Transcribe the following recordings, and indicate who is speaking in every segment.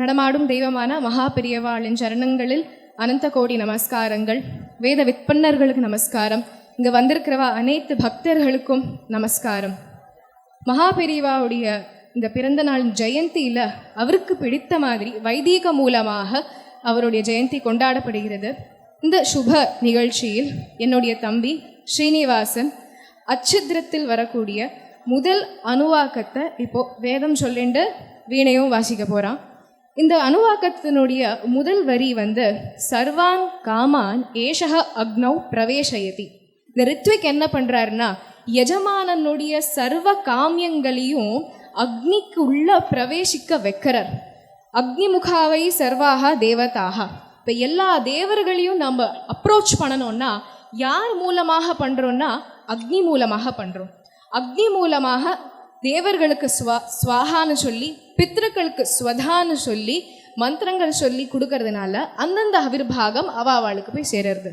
Speaker 1: நடமாடும் தெய்வமான மகா பெரியவாளின் சரணங்களில் அனந்த கோடி நமஸ்காரங்கள். வேத விற்பன்னர்களுக்கு நமஸ்காரம். இங்கே வந்திருக்கிறவா அனைத்து பக்தர்களுக்கும் நமஸ்காரம். மகா பெரியவாவுடைய இந்த பிறந்த நாள் ஜெயந்தியில் அவருக்கு பிடித்த மாதிரி வைதீக மூலமாக அவருடைய ஜெயந்தி கொண்டாடப்படுகிறது. இந்த சுப நிகழ்ச்சியில் என்னுடைய தம்பி ஸ்ரீனிவாசன் அச்சித்திரத்தில் வரக்கூடிய முதல் அணுவாக்கத்தை இப்போ வேதம் சொல்லிண்டு வீணையும் வாசிக்க போகிறான் இந்த அணுவாக்கத்தினுடைய முதல் வரி வந்து சர்வான் காமான் ஏஷக அக்னௌ பிரவேசயதி இந்த ரித்விக் என்ன பண்ணுறாருன்னா எஜமானனுடைய சர்வ காமியங்களையும் அக்னிக்கு உள்ள பிரவேசிக்க வைக்கிறார். அக்னிமுகாவை சர்வாக தேவதாக இப்போ எல்லா தேவர்களையும் நம்ம அப்ரோச் பண்ணணும்னா யார் மூலமாக பண்ணுறோன்னா அக்னி மூலமாக பண்ணுறோம் அக்னி மூலமாக தேவர்களுக்கு ஸ்வா ஸ்வாகான்னு சொல்லி பித்ருக்களுக்கு ஸ்வதான்னு சொல்லி மந்திரங்கள் சொல்லி கொடுக்கறதுனால அந்தந்த அவிர்பாகம் அவ அவளுக்கு போய் சேருறது.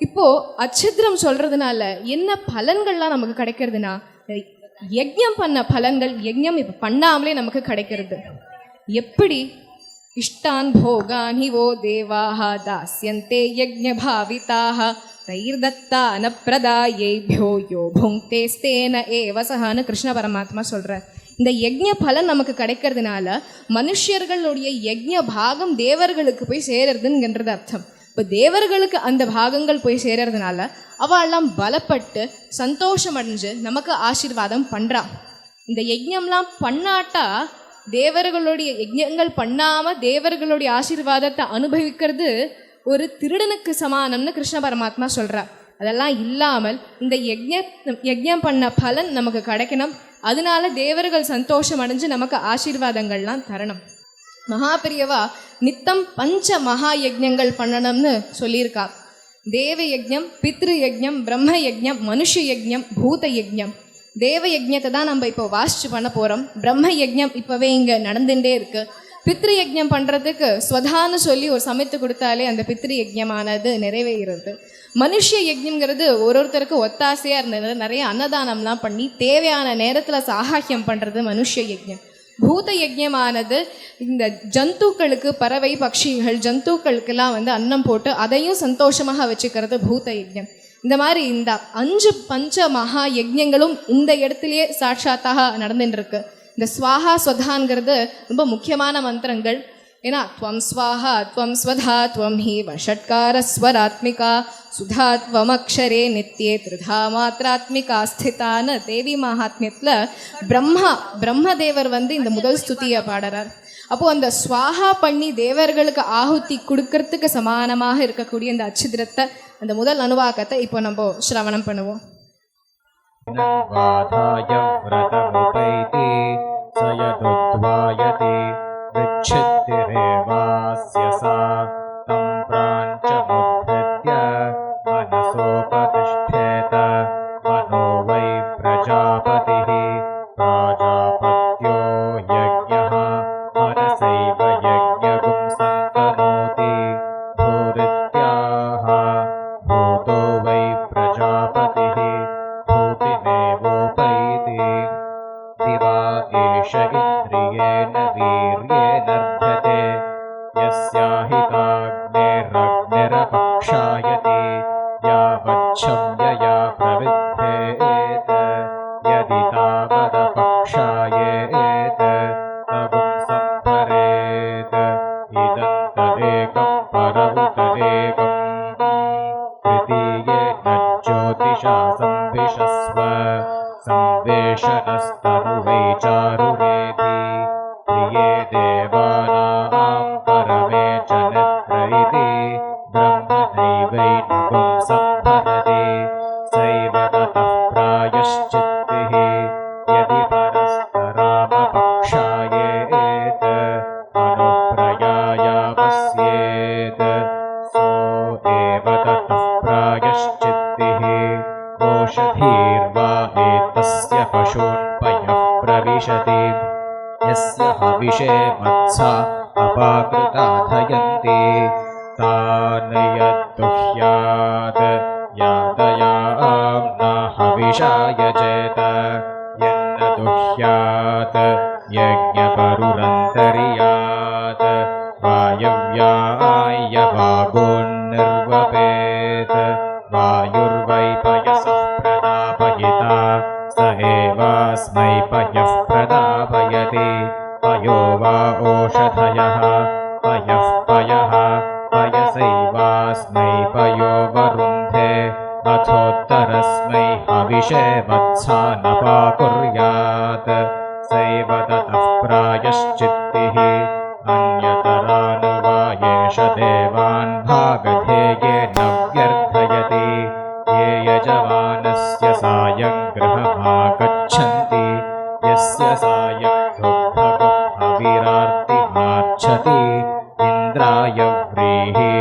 Speaker 1: இப்போ அச்சித்திரம் சொல்றதுனால என்ன பலன்கள்லாம் நமக்கு கிடைக்கிறதுனா யஜ்யம் பண்ண பலன்கள் யஜ்யம் இப்போ பண்ணாமலே நமக்கு கிடைக்கிறது. எப்படி இஷ்டான் போகான் ஹி ஓ தேவாக தாஸ்யந்தே யஜ்ஞ பாவிதாக தைர்தத்தான பிரதாயேபியோ யோ புங்தேஸ்தேன ஏவ சஹான்னு கிருஷ்ண பரமாத்மா சொல்கிறார் இந்த யஜ்ஞ பலன் நமக்கு கிடைக்கிறதுனால மனுஷர்களுடைய யஜ்ஞ பாகம் தேவர்களுக்கு போய் சேரறதுங்கிறது அர்த்தம்। இப்போ தேவர்களுக்கு அந்த பாகங்கள் போய் சேரறதுனால அவெல்லாம் பலப்பட்டு சந்தோஷம் அடைஞ்சு நமக்கு ஆசீர்வாதம் பண்ணுறான் இந்த யஜ்ஞம்லாம் பண்ணாட்டா தேவர்களுடைய யஜ்யங்கள் பண்ணாமல் தேவர்களுடைய ஆசீர்வாதத்தை அனுபவிக்கிறது ஒரு திருடனுக்கு சமானம்னு கிருஷ்ண பரமாத்மா சொல்கிறார் அதெல்லாம் இல்லாமல் இந்த யஜ்ய யஜ்யம் பண்ண பலன் நமக்கு கிடைக்கணும். அதனால தேவர்கள் சந்தோஷம் அடைஞ்சு நமக்கு ஆசீர்வாதங்கள்லாம் தரணும். மகாபிரியவா நித்தம் பஞ்ச மகா யஜ்யங்கள் பண்ணணும்னு சொல்லியிருக்கா. தேவ யஜ்யம் பித்ரு யஜ்யம் பிரம்ம யஜ்யம் மனுஷ யஜ்யம் பூத யஜ்ஞம் தேவ யஜ்யத்தை தான் நம்ம இப்போ வாசிச்சு பண்ண போகிறோம் பிரம்ம யஜ்யம் இப்போவே இங்கே நடந்துகிட்டே இருக்கு. பித்ரு யஜ்யம் பண்ணுறதுக்கு ஸ்வதான்னு சொல்லி ஒரு சமைத்து கொடுத்தாலே அந்த பித்ரு யஜ்யமானது நிறைவேறுறது மனுஷ யஜ்யங்கிறது ஒரு ஒருத்தருக்கு ஒத்தாசையாக இருந்தது. நிறைய அன்னதானம்லாம் பண்ணி தேவையான நேரத்தில் சாகாக்கியம் பண்ணுறது மனுஷ யஜ்யம். பூத யஜ்யமானது இந்த ஜந்துக்களுக்கு பறவை பட்சிகள் ஜந்துக்களுக்கெல்லாம் வந்து அன்னம் போட்டு அதையும் சந்தோஷமாக வச்சுக்கிறது பூத யஜ்யம். இந்த மாதிரி இந்த அஞ்சு பஞ்ச மகா யஜ்ஞங்களும் இந்த இடத்துலயே சாட்சாத்தாக நடந்துட்டு இருக்கு இந்த ஸ்வாஹா ஸ்வதாங்கிறது ரொம்ப முக்கியமான மந்திரங்கள். ஏன்னா துவம் ஸ்வாஹா துவம் ஸ்வதா துவம் ஹி வஷட்கார ஸ்வராத்மிகா சுதா துவமக்ஷரே நித்யே திருதா மாத்திராத்மிகா ஸ்திதான தேவி மகாத்மியத்தில் பிரம்மா பிரம்மதேவர் வந்து இந்த முதல் ஸ்துதியை பாடுறார். அப்போது அந்த ஸ்வாகா பண்ணி தேவர்களுக்கு ஆகுத்தி கொடுக்கறதுக்கு சமானமாக இருக்கக்கூடிய அந்த அச்சுதிரத்தை அந்த முதல் அனுவாக்கத்தை இப்போ நம்ம சிரவணம் பண்ணுவோம்.
Speaker 2: சயதுத்வாயதி விச்சித்திரேவாஸ்ய एकं ेवम् तृतीये न ज्योतिषा संविशस्व संवेशनस्तरु वैचारुणेति ये देवानाम् परमे च लिति ब्रह्म दैवै एव ततः प्रायश्चित्तिः ओषधीर्वा एतस्य पशून्पयः प्रविशति। यस्य हविषे मत्सा अपाकृताधयन्ति। तान् यद्दुह्यात् यातयां न हविषा यजेत यन्न दुह्यात् यज्ञपरुरन्तर्यात् वै पयसः प्रदापयिता स एवास्मै पयः प्रदापयति पयो वा ओषधयः। पयः पयः। पयसैवास्मै पयो वरुन्धे। अथोत्तरस्मै हविषे वत्सा न वा कुर्यात् सैव ततः प्रायश्चित् आगच्छन्ति यस्य सा युग् इन्द्राय व्रीहि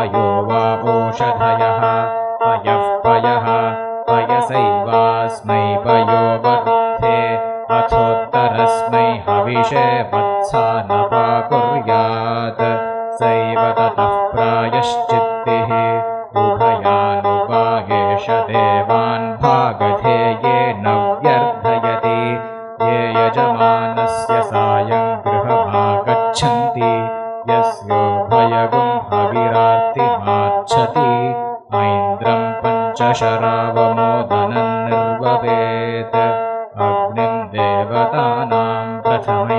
Speaker 2: पयो वा ओषधयः पयः पयः पयसैवास्मै पयो वरुन्धे अथोत्तरस्मै हविषे वत्सा न पाकुर्यात् शरावमोदनं वदेत् अग्निम् देवतानां प्रथम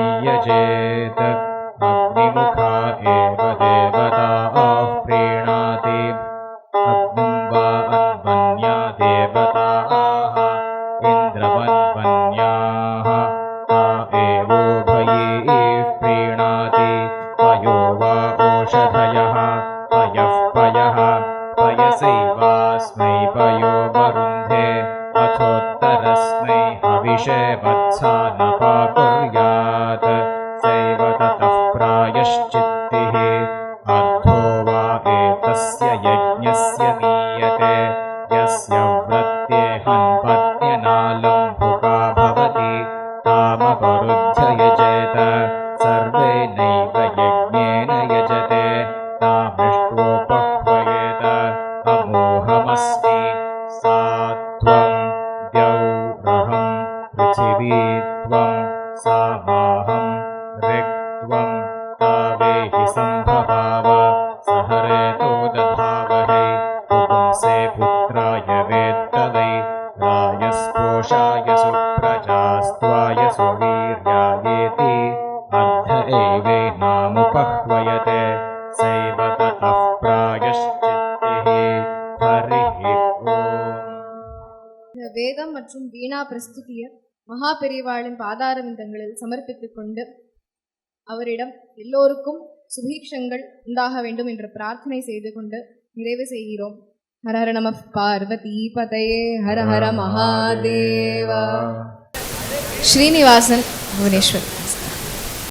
Speaker 2: हविषे वत्सा न पाकुर्यात् पृथिवी त्वं सा माहं ऋक्त्वं तावेहि सम्भवाव सहरेतो दधावहै पुंसे पुत्राय वेत्तवै रायस्पोषाय सुप्रजास्त्वाय सुवीर्यायेति अर्ध एवेनामुपह्वयते सैव ततः प्रायश्चित्तिः हरिः ओम्
Speaker 1: இந்த வேதம் மற்றும் வீணா பிரஸ்துதிய மகா பெரியவாளின் பாதாரவிந்தங்களில் சமர்ப்பித்துக் கொண்டு அவரிடம் எல்லோருக்கும் சுபீக்ஷங்கள் உண்டாக வேண்டும் என்று பிரார்த்தனை செய்து கொண்டு நிறைவு செய்கிறோம். ஹர ஹர நம பார்வதி பதையே. ஹர ஹர மகாதேவா. ஸ்ரீனிவாசன் புவனேஸ்வர்.